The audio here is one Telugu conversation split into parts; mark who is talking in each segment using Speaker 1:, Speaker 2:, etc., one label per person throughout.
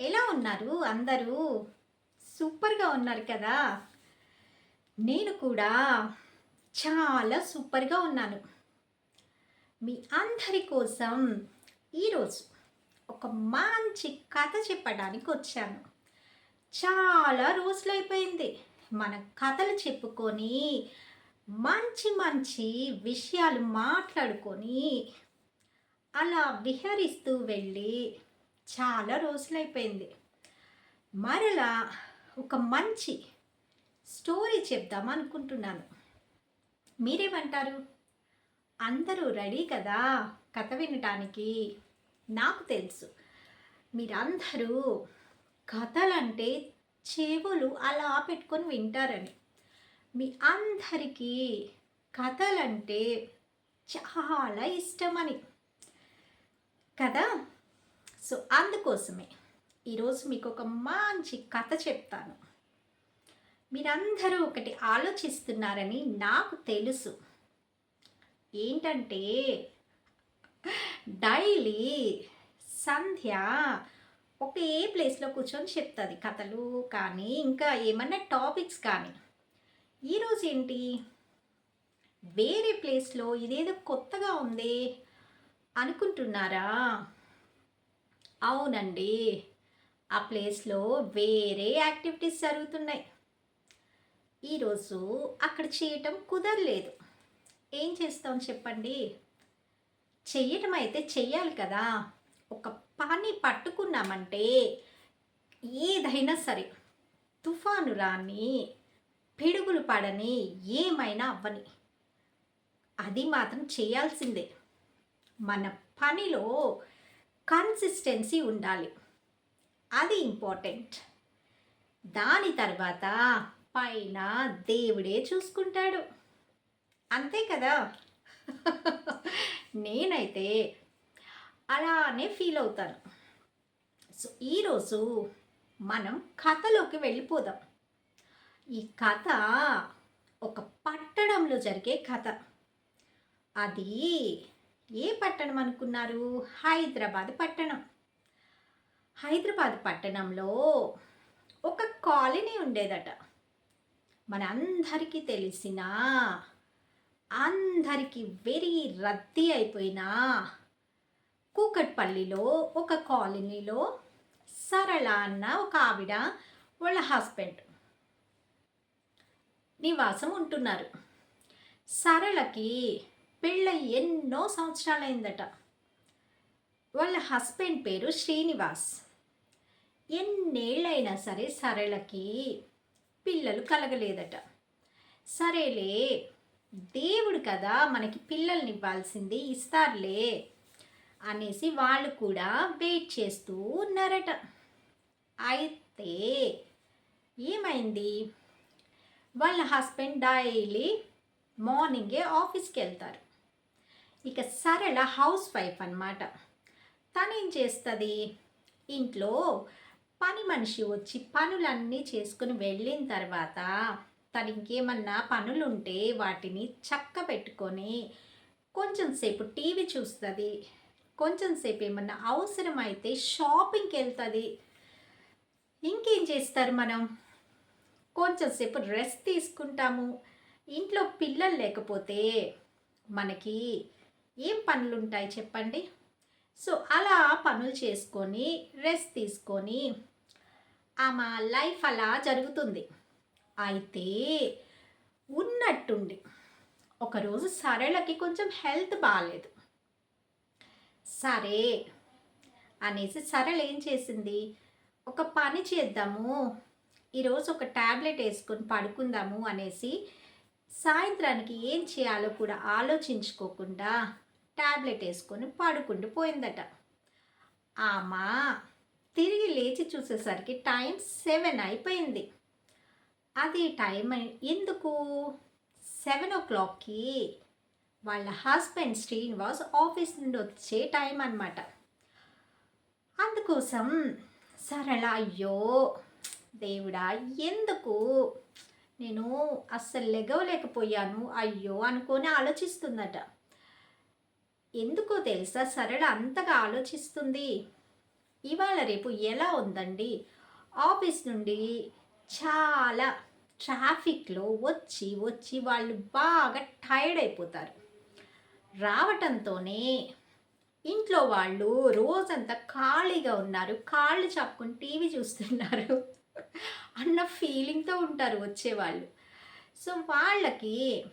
Speaker 1: ఎలా ఉన్నారు? అందరూ సూపర్గా ఉన్నారు కదా? నేను కూడా చాలా సూపర్గా ఉన్నాను. మీ అందరి కోసం ఈరోజు ఒక మంచి కథ చెప్పడానికి వచ్చాను. చాలా రోజులైపోయింది మన కథలు చెప్పుకొని మంచి మంచి విషయాలు మాట్లాడుకొని అలా విహరిస్తూ వెళ్ళి చాలా రోజులైపోయింది. మరలా ఒక మంచి స్టోరీ చెప్దాం అనుకుంటున్నాను. మీరేమంటారు? అందరూ రెడీ కదా? కథ వినటానికి? నాకు తెలుసు. మీరందరూ కథలంటే చెవులు అలా పెట్టుకొని వింటారని. మీ అందరికీ కథలంటే చాలా ఇష్టమని. కదా? సో అందుకోసమే ఈరోజు మీకు ఒక మంచి కథ చెప్తాను. మీరందరూ ఒకటి ఆలోచిస్తున్నారని నాకు తెలుసు. ఏంటంటే డైలీ సంధ్య ఒకే ప్లేస్లో కూర్చొని చెప్తుంది కథలు కానీ ఇంకా ఏమన్నా టాపిక్స్ కానీ. ఈరోజు ఏంటి? వేరే ప్లేస్లో ఇదేదో కొత్తగా ఉంది అనుకుంటున్నారా? అవునండి. ఆ ప్లేస్లో వేరే యాక్టివిటీస్ జరుగుతున్నాయి. ఈరోజు అక్కడ చేయటం కుదరలేదు. ఏం చేస్తాం చెప్పండి? చెయ్యటం అయితే చెయ్యాలి కదా. ఒక పని పట్టుకున్నామంటే ఏదైనా సరే తుఫాను రాని పిడుగులు పడని ఏమైనా అవ్వని. అది మాత్రం చేయాల్సిందే. మన పనిలో కన్సిస్టెన్సీ ఉండాలి. అది ఇంపార్టెంట్ దాని తర్వాత పైన దేవుడే చూసుకుంటాడు. అంతే కదా? నేనైతే అలానే ఫీల్ అవుతాను. సో ఈరోజు మనం కథలోకి వెళ్ళిపోదాం. ఈ కథ ఒక పట్టణంలో జరిగే కథ. అది ఏ పట్టణం అనుకున్నారు? హైదరాబాద్ పట్టణం. హైదరాబాద్ పట్టణంలో ఒక కాలనీ ఉండేదట. మన అందరికీ తెలిసిన అందరికీ వెరీ రద్దీ అయిపోయిన కూకట్పల్లిలో ఒక కాలనీలో సరళ అన్న ఒక ఆవిడ వాళ్ళ హస్బెండ్ నివాసం ఉంటున్నారు. సరళకి పెళ్ళ ఎన్నో సంవత్సరాలైందట. వాళ్ళ హస్బెండ్ పేరు శ్రీనివాస్. ఎన్నేళ్ళైనా సరే సరళకి పిల్లలు కలగలేదట. సరేలే దేవుడు కదా మనకి పిల్లల్ని ఇవ్వాల్సింది ఇస్తారులే అనేసి వాళ్ళు కూడా వెయిట్ చేస్తూ ఉన్నారట. అయితే ఏమైంది? వాళ్ళ హస్బెండ్ డైలీ మార్నింగే ఆఫీస్కి వెళ్తారు. ఇక సరళ హౌస్ వైఫ్ అనమాట తను ఏం చేస్తుంది? ఇంట్లో పని మనిషి వచ్చి పనులన్నీ చేసుకుని వెళ్ళిన తర్వాత తను ఇంకేమన్నా పనులుంటే వాటిని చక్క పెట్టుకొని కొంచెం సేపు టీవీ చూస్తుంది. కొంచెం సేపు ఏమన్నా అవసరమైతే షాపింగ్కి వెళ్తుంది. ఇంకేం చేస్తారు మనం? కొంచెం సేపు రెస్ట్ తీసుకుంటాము. ఇంట్లో పిల్లలు లేకపోతే మనకి ఏం పనులు ఉంటాయి చెప్పండి? సో అలా పనులు చేసుకొని రెస్ట్ తీసుకొని ఆమె లైఫ్ అలా జరుగుతుంది. అయితే ఉన్నట్టుండి ఒకరోజు సరళకి కొంచెం హెల్త్ బాగాలేదు సరే అనేసి సరళ ఏం చేసింది? ఒక పని చేద్దాము ఈరోజు ఒక ట్యాబ్లెట్ వేసుకొని పడుకుందాము అనేసి సాయంత్రానికి ఏం చేయాలో కూడా ఆలోచించుకోకుండా ట్యాబ్లెట్ వేసుకొని పడుకుంటూ పోయిందట. ఆమా తిరిగి లేచి చూసేసరికి టైం సెవెన్ అయిపోయింది. అది టైం ఎందుకు? సెవెన్ ఓ క్లాక్కి వాళ్ళ హస్బెండ్ శ్రీనివాస్ ఆఫీస్ నుండి వచ్చే టైం అనమాట అందుకోసం సరళ అయ్యో దేవుడా ఎందుకు? నేను అస్సలు లెగవలేకపోయాను. అయ్యో అనుకొని ఆలోచిస్తుందట. ఎందుకో తెలుసా? సరళ అంతగా ఆలోచిస్తుంది. ఇవాళ రేపు ఎలా ఉందండి? ఆఫీస్ నుండి చాలా ట్రాఫిక్లో వచ్చి వచ్చి వాళ్ళు బాగా టైర్డ్ అయిపోతారు. రావటంతోనే ఇంట్లో వాళ్ళు రోజంతా ఖాళీగా ఉన్నారు. కాళ్ళు చాపుకొని టీవీ చూస్తున్నారు. అన్న ఫీలింగ్తో ఉంటారు వచ్చేవాళ్ళు. సో వాళ్ళకి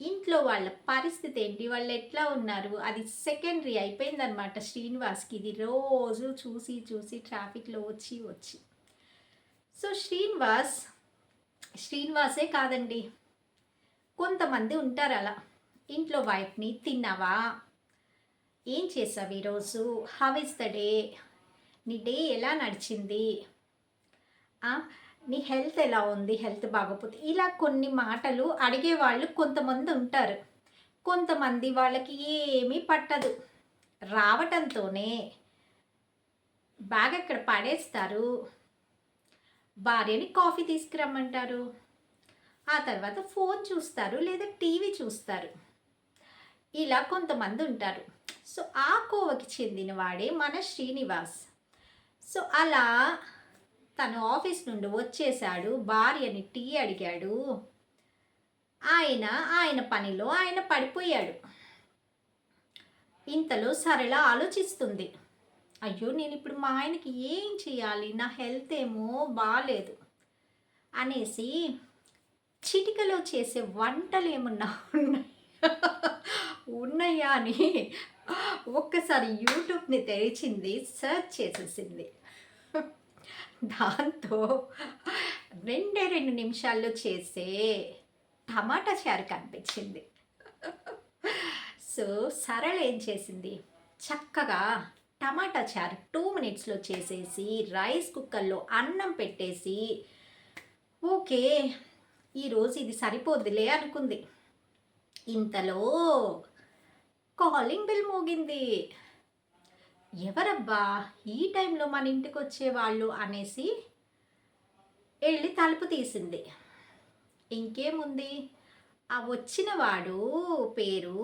Speaker 1: ఇంట్లో వాళ్ళ పరిస్థితి ఏంటి? వాళ్ళు ఎట్లా ఉన్నారు? అది సెకండరీ అయిపోయిందనమాట శ్రీనివాస్కి. ఇది రోజు చూసి చూసి ట్రాఫిక్లో వచ్చి వచ్చి. సో శ్రీనివాస్ శ్రీనివాసే కాదండి. కొంతమంది ఉంటారు అలా. ఇంట్లో వైఫ్ని తిన్నావా? ఏం చేసావు ఈరోజు? How is the day? నీ డే ఎలా నడిచింది? నీ హెల్త్ ఎలా ఉంది? హెల్త్ బాగోపోతే ఇలా కొన్ని మాటలు అడిగేవాళ్ళు కొంతమంది ఉంటారు. కొంతమంది వాళ్ళకి ఏమీ పట్టదు. రావటంతోనే బాగా అక్కడ పడేస్తారు? భార్యని కాఫీ తీసుకురమ్మంటారు. ఆ తర్వాత ఫోన్ చూస్తారు లేదా టీవీ చూస్తారు. ఇలా కొంతమంది ఉంటారు. సో ఆ కోవకి చెందిన వాడే మన శ్రీనివాస్. సో అలా తను ఆఫీస్ నుండి వచ్చేశాడు. భార్యని టీ అడిగాడు. ఆయన ఆయన పనిలో ఆయన పడిపోయాడు. ఇంతలో సరళ ఆలోచిస్తుంది. అయ్యో నేను ఇప్పుడు మా ఆయనకి ఏం చేయాలి? నా హెల్త్ ఏమో బాగాలేదు అనేసి చిటికలో చేసే వంటలు ఏమన్నా ఉన్నాయా? ఉన్నాయా అని ఒక్కసారి యూట్యూబ్ని తెరిచింది సెర్చ్ చేసేసింది. దాంతో రెండే రెండు నిమిషాల్లో చేసే టమాటా చారు కనిపించింది. సో సరళ ఏం చేసింది? చక్కగా టమాటా చారు టూ మినిట్స్లో చేసేసి రైస్ కుక్కర్లో అన్నం పెట్టేసి ఓకే ఈరోజు ఇది సరిపోద్దిలే అనుకుంది. ఇంతలో కాలింగ్ బిల్ మోగింది. ఎవరబ్బా? ఈ టైంలో మన ఇంటికి వచ్చేవాళ్ళు అనేసి వెళ్ళి తలుపు తీసింది. ఇంకేముంది? ఆ వచ్చినవాడు పేరు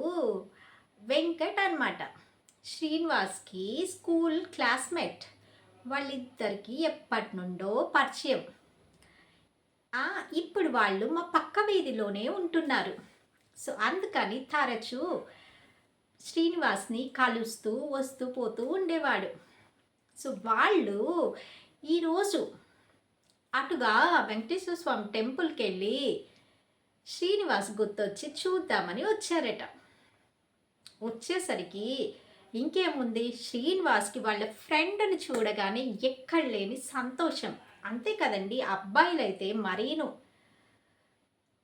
Speaker 1: వెంకట్ అన్నమాట. శ్రీనివాస్కి స్కూల్ క్లాస్మేట్. వాళ్ళిద్దరికి ఎప్పటి నుండో పరిచయం ఇప్పుడు వాళ్ళు మా పక్క వీధిలోనే ఉంటున్నారు. సో అందుకని తరచూ శ్రీనివాస్ని కలుస్తూ వస్తూ పోతూ ఉండేవాడు. సో వాళ్ళు ఈరోజు అటుగా వెంకటేశ్వర స్వామి టెంపుల్కి వెళ్ళి శ్రీనివాస్ గుర్తొచ్చి చూద్దామని వచ్చారట. వచ్చేసరికి ఇంకేముంది? శ్రీనివాస్కి వాళ్ళ ఫ్రెండ్ని చూడగానే ఎక్కడ లేని సంతోషం. అంతే కదండి అబ్బాయిలైతే మరీను.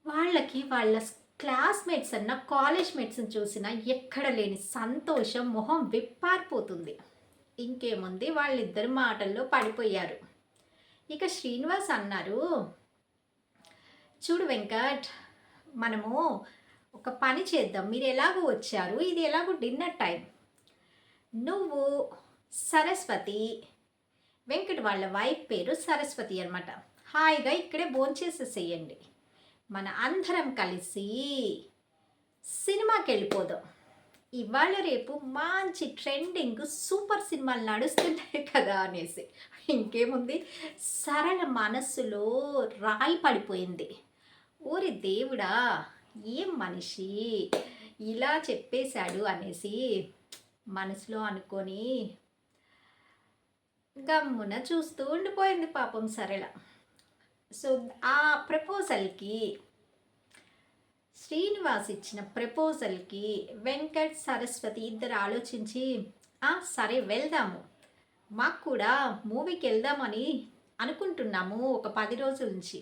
Speaker 1: వాళ్ళకి వాళ్ళ క్లాస్మేట్స్ అన్న కాలేజ్ మేట్స్ని చూసినా ఎక్కడ లేని సంతోషం మొహం విప్పారిపోతుంది. ఇంకేముంది? వాళ్ళిద్దరు మాటల్లో పడిపోయారు. ఇక శ్రీనివాస్ అన్నారు చూడు వెంకట్ మనము ఒక పని చేద్దాం. మీరు ఎలాగో వచ్చారు. ఇది ఎలాగో డిన్నర్ టైం. నువ్వు సరస్వతి. వెంకట్ వాళ్ళ వైఫ్ పేరు సరస్వతి అనమాట హాయిగా ఇక్కడే భోంచేసేసేయండి. మన అందరం కలిసి సినిమాకి వెళ్ళిపోదాం ఇవాళ రేపు మంచి ట్రెండింగ్ సూపర్ సినిమాలు నడుస్తున్నాయి కదా అనేసి. ఇంకేముంది? సరళ మనస్సులో రాయి పడిపోయింది. ఓరి దేవుడా ఏం మనిషి? ఇలా చెప్పేశాడు అనేసి మనసులో అనుకొని గమ్మున చూస్తూ ఉండిపోయింది పాపం సరళ. సో ఆ ప్రపోజల్కి శ్రీనివాస్ ఇచ్చిన ప్రపోజల్కి వెంకట్ సరస్వతి ఇద్దరు ఆలోచించి "ఆ, సరే వెళ్దాము. మాకు కూడా మూవీకి వెళ్దామని అనుకుంటున్నాము ఒక పది రోజుల నుంచి.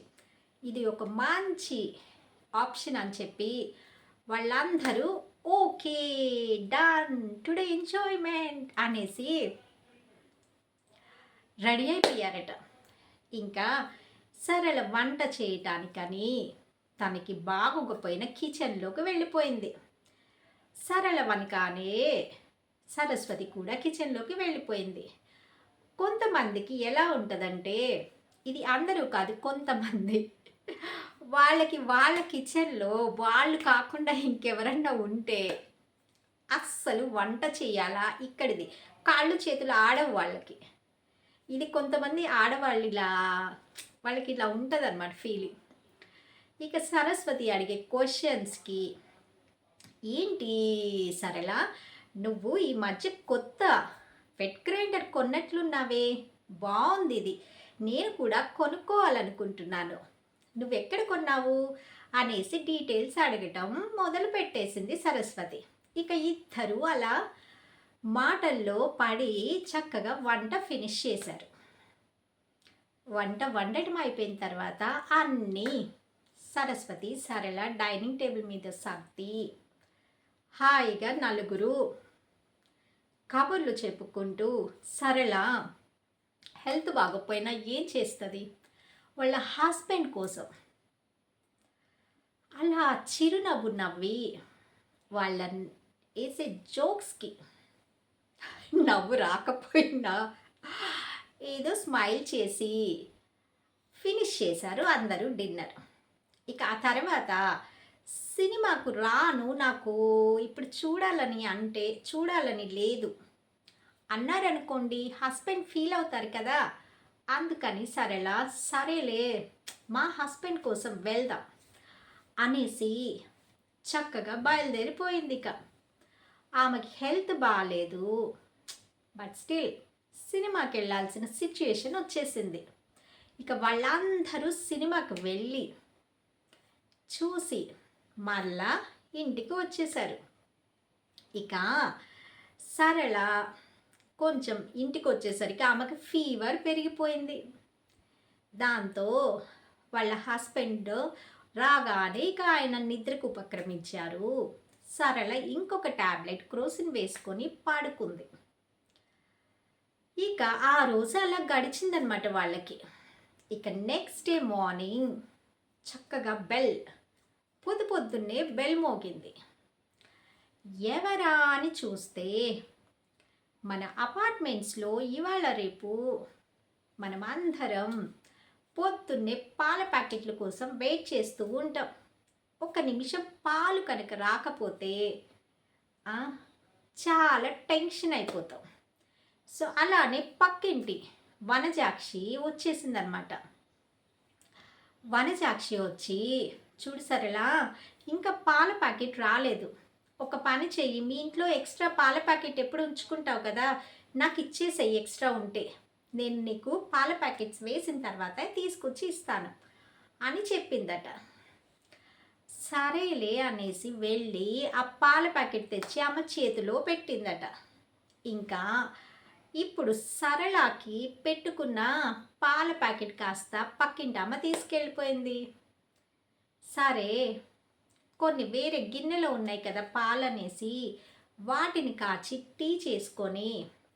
Speaker 1: ఇది ఒక మంచి ఆప్షన్ అని చెప్పి వాళ్ళందరూ ఓకే డన్ టుడే ఎంజాయ్మెంట్ అనేసి రెడీ అయిపోయారట. ఇంకా సరళ వంట చేయటానికని తనకి బాగోకపోయిన కిచెన్లోకి వెళ్ళిపోయింది. సరళ వనకానే సరస్వతి కూడా కిచెన్లోకి వెళ్ళిపోయింది. కొంతమందికి ఎలా ఉంటుందంటే ఇది అందరూ కాదు కొంతమంది. వాళ్ళకి వాళ్ళ కిచెన్లో వాళ్ళు కాకుండా ఇంకెవరన్నా ఉంటే అస్సలు వంట చేయాలా ఇక్కడిది. కాళ్ళు చేతులు ఆడవు వాళ్ళకి. ఇది కొంతమంది ఆడవాళ్ళు ఇలా వాళ్ళకి ఇలా ఉంటుంది అనమాట ఫీలింగ్ ఇక సరస్వతి అడిగే క్వశ్చన్స్కి ఏంటి సరళ నువ్వు ఈ మధ్య కొత్త వెట్ గ్రైండర్ కొన్నట్లున్నావే? బాగుంది ఇది. నేను కూడా కొనుక్కోవాలనుకుంటున్నాను. నువ్వు ఎక్కడ కొన్నావు? అనేసి డీటెయిల్స్ అడగటం మొదలు పెట్టేసింది సరస్వతి. ఇక ఇద్దరు అలా మాటల్లో పడి చక్కగా వంట ఫినిష్ చేశారు. వంట వండటం అయిపోయిన తర్వాత అన్నీ సరస్వతి సరళ డైనింగ్ టేబుల్ మీద సర్ది హాయిగా నలుగురు కబుర్లు చెప్పుకుంటూ సరళ హెల్త్ బాగోపోయినా ఏం చేస్తుంది? వాళ్ళ హస్బెండ్ కోసం. అలా చిరునవ్వు నవ్వి వాళ్ళ వేసే జోక్స్కి నవ్వు రాకపోయినా ఏదో స్మైల్ చేసి ఫినిష్ చేశారు అందరూ డిన్నర్. ఇక ఆ తర్వాత సినిమాకు రాను నాకు ఇప్పుడు చూడాలని అంటే చూడాలని లేదు. అన్నారనుకోండి హస్బెండ్ ఫీల్ అవుతారు కదా. అందుకని సరేలా సరేలే మా హస్బెండ్ కోసం వెళ్దాం అనేసి చక్కగా బయలుదేరిపోయింది ఇక. ఆమెకి హెల్త్ బాగాలేదు బట్ స్టిల్ సినిమాకి వెళ్ళాల్సిన సిచ్యుయేషన్ వచ్చేసింది. ఇక వాళ్ళందరూ సినిమాకి వెళ్ళి చూసి మళ్ళా ఇంటికి వచ్చేసారు. ఇక సరళ కొంచెం ఇంటికి వచ్చేసరికి ఆమెకు ఫీవర్ పెరిగిపోయింది. దాంతో వాళ్ళ హస్బెండ్ రాగానే ఇక ఆయన నిద్రకు ఉపక్రమించారు. సరళ ఇంకొక ట్యాబ్లెట్ క్రోసిన్ వేసుకొని పడుకుంది. ఇక ఆ రోజు అలా గడిచిందనమాట వాళ్ళకి. ఇక నెక్స్ట్ డే మార్నింగ్ చక్కగా బెల్ పొద్దు పొద్దున్నే బెల్ మోగింది. ఎవరా అని చూస్తే మన అపార్ట్మెంట్స్లో ఇవాళ రేపు మనం అందరం పొద్దున్నే పాల ప్యాకెట్ల కోసం వెయిట్ చేస్తూ ఉంటాం. ఒక నిమిషం పాలు కనుక రాకపోతే చాలా టెన్షన్ అయిపోతాం. సో అలానే పక్కింటి వనజాక్షి వచ్చేసిందనమాట వనజాక్షి వచ్చి చూడు సరేలా ఇంకా పాల ప్యాకెట్ రాలేదు. ఒక పని చెయ్యి మీ ఇంట్లో ఎక్స్ట్రా పాల ప్యాకెట్ ఎప్పుడు ఉంచుకుంటావు కదా? నాకు ఇచ్చేసేయి ఎక్స్ట్రా ఉంటే. నేను నీకు పాల ప్యాకెట్స్ వేసిన తర్వాత తీసుకొచ్చి ఇస్తాను. అని చెప్పిందట. సరేలే అనేసి వెళ్ళి ఆ పాల ప్యాకెట్ తెచ్చి ఆమె చేతిలో పెట్టిందట. ఇంకా ఇప్పుడు సరళాకి పెట్టుకున్న పాల ప్యాకెట్ కాస్త పక్కింటి అమ్మ తీసుకెళ్ళిపోయింది. సరే కొన్ని వేరే గిన్నెలో ఉన్నాయి కదా పాలనేసి వాటిని కాచి టీ చేసుకొని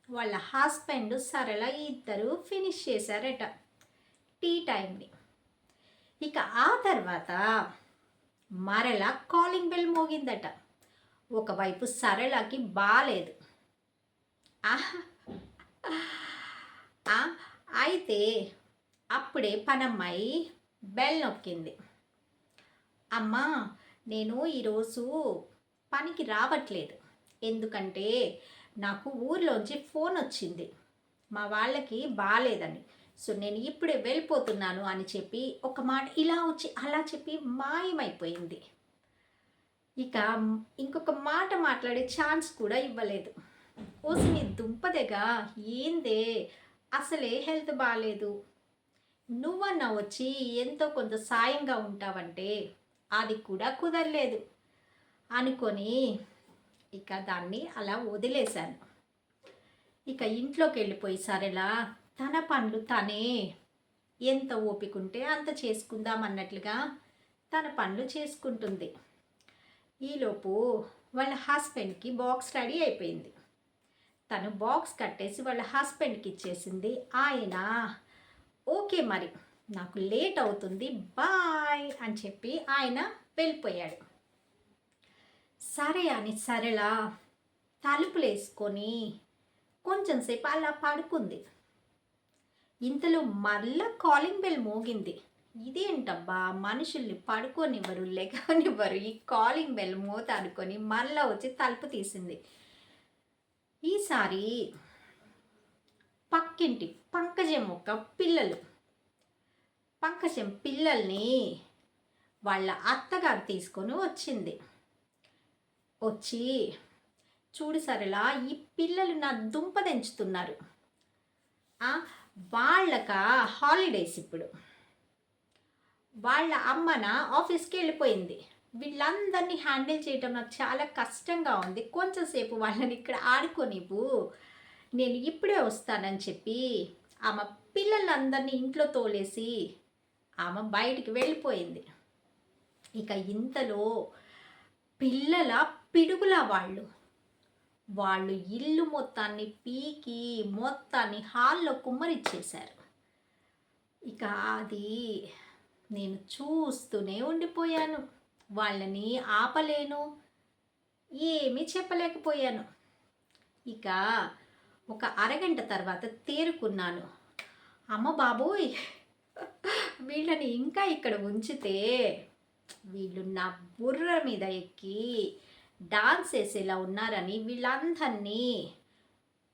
Speaker 1: వాళ్ళ హస్బెండ్ సరళ ఇద్దరు ఫినిష్ చేశారట టీ టైంని. ఇక ఆ తర్వాత మరల కాలింగ్ బెల్ మోగిందట. ఒకవైపు సరళకి బాలేదు. అయితే అప్పుడే పనమ్మాయి బెల్ నొక్కింది. అమ్మా నేను ఈరోజు పనికి రావట్లేదు. ఎందుకంటే నాకు ఊర్లోంచి ఫోన్ వచ్చింది. మా వాళ్ళకి బాగాలేదని సో నేను ఇప్పుడే వెళ్ళిపోతున్నాను అని చెప్పి ఒక మాట ఇలా వచ్చి అలా చెప్పి మాయమైపోయింది. ఇక ఇంకొక మాట మాట్లాడే ఛాన్స్ కూడా ఇవ్వలేదు. ఓసి నీ దుంపదెగా ఏందే? అసలే హెల్త్ బాగాలేదు నువ్వన్నా వచ్చి ఎంతో కొంత సాయంగా ఉంటావంటే అది కూడా కుదరలేదు. అనుకొని ఇక దాన్ని అలా వదిలేశాను. ఇక ఇంట్లోకి వెళ్ళిపోయి సరేలా తన పనులు తనే. ఎంత ఓపికంటే అంత చేసుకుందాం అన్నట్లుగా తన పనులు చేసుకుంటుంది. ఈలోపు వాళ్ళ హస్బెండ్కి బాక్స్ రెడీ అయిపోయింది. తను బాక్స్ కట్టేసి వాళ్ళ హస్బెండ్కి ఇచ్చేసింది. ఆయన ఓకే మరి నాకు లేట్ అవుతుంది బాయ్ అని చెప్పి ఆయన వెళ్ళిపోయాడు. సరే అని సరళ తలుపులు వేసుకొని కొంచెంసేపు అలా పడుకుంది. ఇంతలో మళ్ళా కాలింగ్ బెల్ మోగింది. ఇదేంటబ్బా మనుషుల్ని పడుకోనివ్వరు లెగనివ్వరు ఈ కాలింగ్ బెల్ మోత అనుకొని మళ్ళా వచ్చి తలుపు తీసింది. ఈసారి పక్కింటి పంకజం ఒక పిల్లలు. పంకజం పిల్లల్ని వాళ్ళ అత్తగారు తీసుకొని వచ్చింది. వచ్చి చూడు సరేలా ఈ పిల్లలు నా దుంప తెంచుతున్నారు. వాళ్ళక హాలిడేస్ ఇప్పుడు? వాళ్ళ అమ్మన ఆఫీస్కి వెళ్ళిపోయింది. వీళ్ళందరినీ హ్యాండిల్ చేయటం నాకు చాలా కష్టంగా ఉంది. కొంచెంసేపు వాళ్ళని ఇక్కడ ఆడుకోనివ్వు నేను ఇప్పుడే వస్తానని చెప్పి ఆమె పిల్లలందరినీ ఇంట్లో తోలేసి ఆమె బయటికి వెళ్ళిపోయింది. ఇక ఇంతలో పిల్లల పిడుగుల వాళ్ళు వాళ్ళు ఇల్లు మొత్తాన్ని పీకి మొత్తాన్ని హాల్లో కుమ్మరిచ్చేశారు. ఇక అది నేను చూస్తూనే ఉండిపోయాను. వాళ్ళని ఆపలేను. ఏమీ చెప్పలేకపోయాను. ఇక ఒక అరగంట తర్వాత తేరుకున్నాను. అమ్మ బాబోయ్! వీళ్ళని ఇంకా ఇక్కడ ఉంచితే వీళ్ళు నా బుర్ర మీద ఎక్కి డాన్స్ వేసేలా ఉన్నారని వీళ్ళందరినీ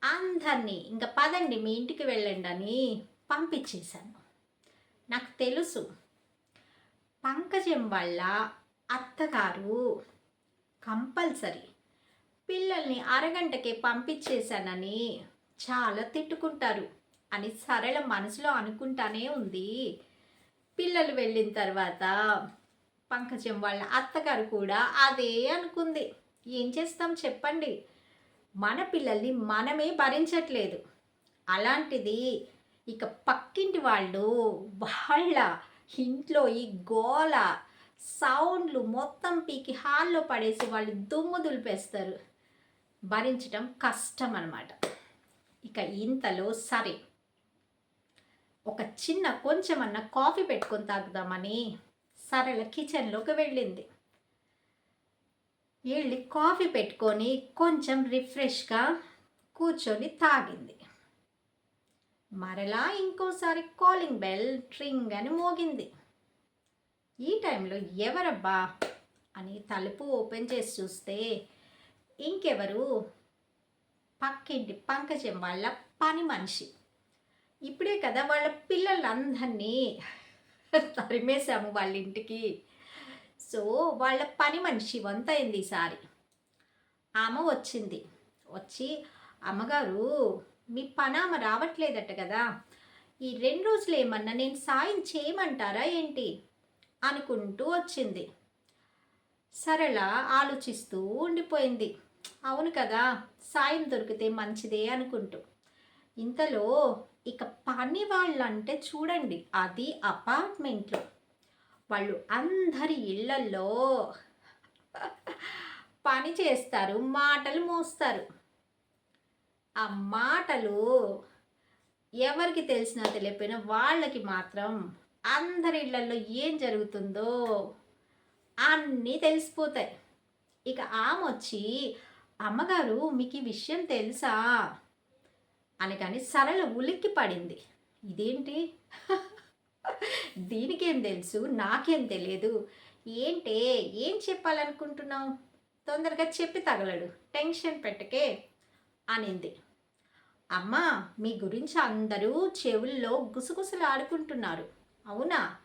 Speaker 1: అందరినీ ఇంకా పదండి మీ ఇంటికి వెళ్ళండి అని పంపించేశాను. నాకు తెలుసు. పంకజం వల్ల అత్తగారు కంపల్సరీ పిల్లల్ని అరగంటకే పంపించేశానని చాలా తిట్టుకుంటారు అని సరళ మనసులో అనుకుంటానే ఉంది. పిల్లలు వెళ్ళిన తర్వాత పంకజం వాళ్ళ అత్తగారు కూడా అదే అనుకుంది. ఏం చేస్తాం చెప్పండి? మన పిల్లల్ని మనమే భరించట్లేదు. అలాంటిది ఇక పక్కింటి వాళ్ళు వాళ్ళ ఇంట్లో ఈ గోల సౌండ్లు మొత్తం పీకి హాల్లో పడేసి వాళ్ళు దుమ్ము దులిపేస్తారు. భరించడం కష్టం అన్నమాట. ఇక ఇంతలో సరే. ఒక చిన్న కొంచెమన్నా కాఫీ పెట్టుకొని తాగుదామని సరళ కిచెన్లోకి వెళ్ళింది. వెళ్ళి కాఫీ పెట్టుకొని కొంచెం రిఫ్రెష్గా కూర్చొని తాగింది. మరలా ఇంకోసారి కాలింగ్ బెల్ ట్రింగ్ అని మోగింది. ఈ టైంలో ఎవరబ్బా అని తలుపు ఓపెన్ చేసి చూస్తే ఇంకెవరు? పక్కింటి పంకజం వాళ్ళ పని మనిషి. ఇప్పుడే కదా వాళ్ళ పిల్లలందరినీ తరిమేశాము వాళ్ళ ఇంటికి సో వాళ్ళ పని మనిషి వంతైంది ఈసారి. ఆమె వచ్చింది. వచ్చి అమ్మగారు మీ పనామ రావట్లేదట కదా. ఈ రెండు రోజులు ఏమన్నా నేను సాయం చేయమంటారా ఏంటి? అనుకుంటూ వచ్చింది. సరళ ఆలోచిస్తూ ఉండిపోయింది. అవును కదా సాయం దొరికితే మంచిదే అనుకుంటూ. ఇంతలో ఇక పని వాళ్ళంటే చూడండి అది అపార్ట్మెంట్లో. వాళ్ళు అందరి ఇళ్ళల్లో పని చేస్తారు మాటలు మోస్తారు. ఆ మాటలు ఎవరికి తెలిసినా తెలియకపోయినా వాళ్ళకి మాత్రం అందరి ఇళ్ళలో ఏం జరుగుతుందో అన్నీ తెలిసిపోతాయి. ఇక ఆమె వచ్చి అమ్మగారు మీకు ఈ విషయం తెలుసా? అని కానీ సరళ ఉలిక్కి పడింది. ఇదేంటి? దీనికేం తెలుసు? నాకేం తెలియదు. ఏంటే ఏం చెప్పాలనుకుంటున్నావు? తొందరగా చెప్పి తగలడు. టెన్షన్ పెట్టకే అనింది. అమ్మా మీ గురించి అందరూ చెవుల్లో గుసగుసలు ఆడుకుంటున్నారు అవునా?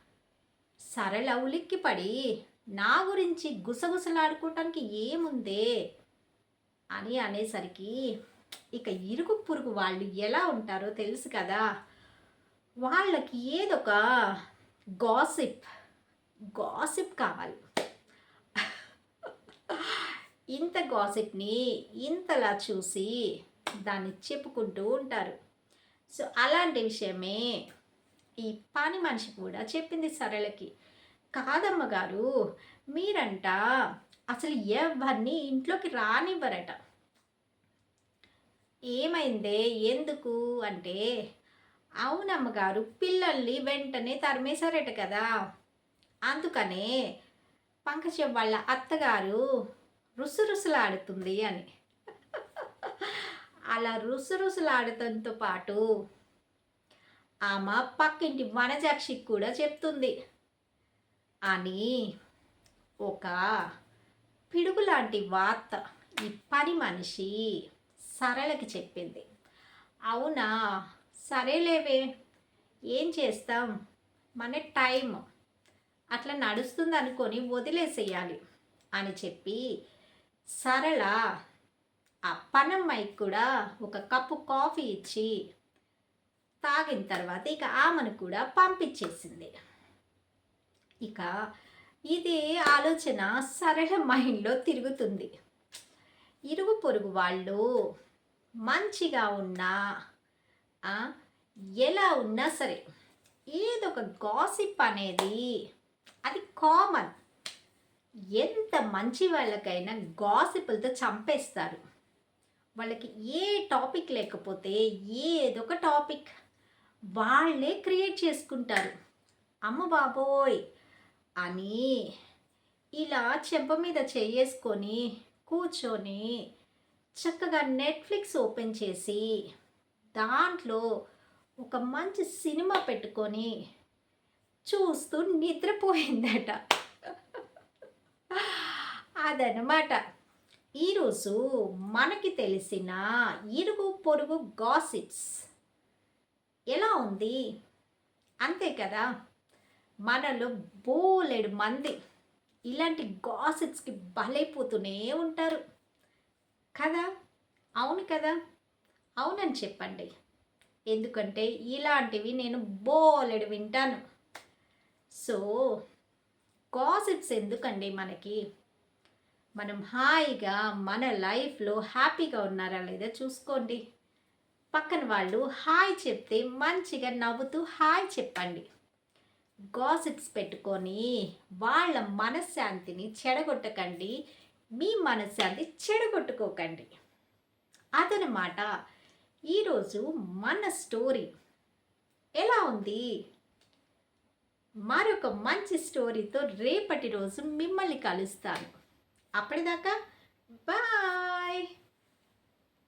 Speaker 1: సరళ ఉలిక్కిపడి నా గురించి గుసగుసలాడుకోవటానికి ఏముందే? అని అనేసరికి ఇక ఇరుగు పురుగు వాళ్ళు ఎలా ఉంటారో తెలుసు కదా. వాళ్ళకి ఏదొక గాసిప్ గాసిప్ కావాలి. ఇంత గాసిప్ని ఇంతలా చూసి దాన్ని చెప్పుకుంటూ ఉంటారు. సో అలాంటి విషయమే ఈ పాని మనిషి కూడా చెప్పింది సరళకి. కాదమ్మ గారు మీరంట అసలు ఎవరిని ఇంట్లోకి రానివ్వరట. ఏమైందే? ఎందుకు? అంటే అవునమ్మగారు పిల్లల్ని వెంటనే తరిమేశారట కదా. అందుకనే పంకజ వాళ్ళ అత్తగారు రుసరుసలాడుతుంది అని. అలా రుసరుసలాడటంతో పాటు ఆమె పక్కింటి వనజాక్షికి కూడా చెప్తుంది. అని ఒక పిడుగు లాంటి వార్త ఈ పని మనిషి సరళకి చెప్పింది. అవునా? సరేలేవే ఏం చేస్తాం? మన టైం. అట్లా నడుస్తుంది అనుకొని వదిలేసేయాలి అని చెప్పి సరళ ఆ పనమ్మాయికి కూడా ఒక కప్పు కాఫీ ఇచ్చి తాగిన తర్వాత ఇక ఆమెను కూడా పంపించేసింది. ఇక ఇది ఆలోచన సరళ మైండ్లో తిరుగుతుంది. ఇరుగు పొరుగు వాళ్ళు మంచిగా ఉన్నా ఎలా ఉన్నా సరే ఏదో ఒక గాసిప్ అనేది అది కామన్. ఎంత మంచి వాళ్ళకైనా గాసిపులతో చంపేస్తారు. వాళ్ళకి ఏ టాపిక్ లేకపోతే ఏదో ఒక టాపిక్. వాళ్ళే క్రియేట్ చేసుకుంటారు. అమ్మ బాబోయ్! అని ఇలా చెంప మీద చేసుకొని కూర్చొని చక్కగా నెట్ఫ్లిక్స్ ఓపెన్ చేసి దాంట్లో ఒక మంచి సినిమా పెట్టుకొని చూస్తూ నిద్రపోయిందట. అదనమాట ఈరోజు మనకి తెలిసిన ఇరుగు పొరుగు గాసిప్స్. ఎలా ఉంది? అంతే కదా. మనలో బోలెడు మంది ఇలాంటి గాసిప్స్కి బలైపోతూనే ఉంటారు. కదా? అవును కదా? అవునని చెప్పండి. ఎందుకంటే ఇలాంటివి నేను బోలెడు వింటాను. సో గాసిప్స్ ఎందుకండి మనకి? మనం హాయిగా మన లైఫ్లో హ్యాపీగా ఉన్నారా లేదా చూసుకోండి. పక్కన వాళ్ళు హాయ్ చెప్తే మంచిగా నవ్వుతూ హాయ్ చెప్పండి. గాసిప్స్ పెట్టుకొని వాళ్ళ మనశ్శాంతిని చెడగొట్టకండి. మీ మనశ్శాంతి చెడగొట్టుకోకండి. అదనమాట. ఈరోజు మన స్టోరీ. ఎలా ఉంది? మరొక మంచి స్టోరీతో రేపటి రోజు మిమ్మల్ని కలుస్తాను. అప్పటిదాకా బాయ్.